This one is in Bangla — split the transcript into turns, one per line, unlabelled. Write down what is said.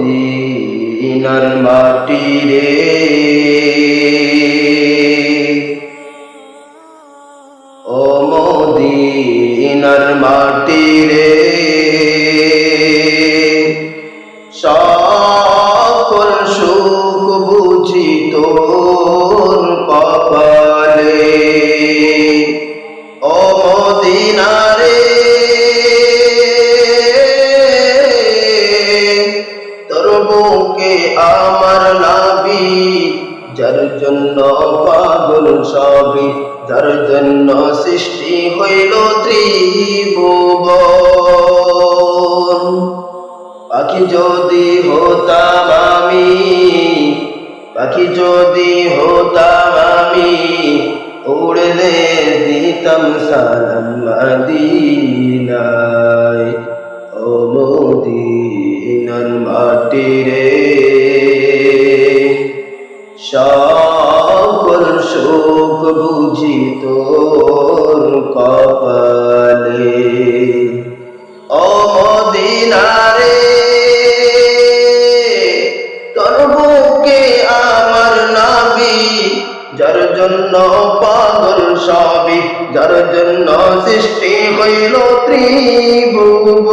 মদিনার মাটি রে। ও মদিনার মাটি রে। সকল সুখ বুঝি তোর কপালে। ও মদিনারে আমার নাবি যার জন্য পাগল সবই, যার জন্য সৃষ্টি হইল ত্রিভুবন। পাখি যদি হতাম আমি, পাখি যদি হতাম আমি, উড়লে দিতাম সালাম মদিনায়। মদিনার মাটি রে। সকল শোক বুঝি তোর কপালে। আমার নাবি যার জন্য পাগল সবই, যার জন্য সৃষ্টি হইল ত্রিভুব।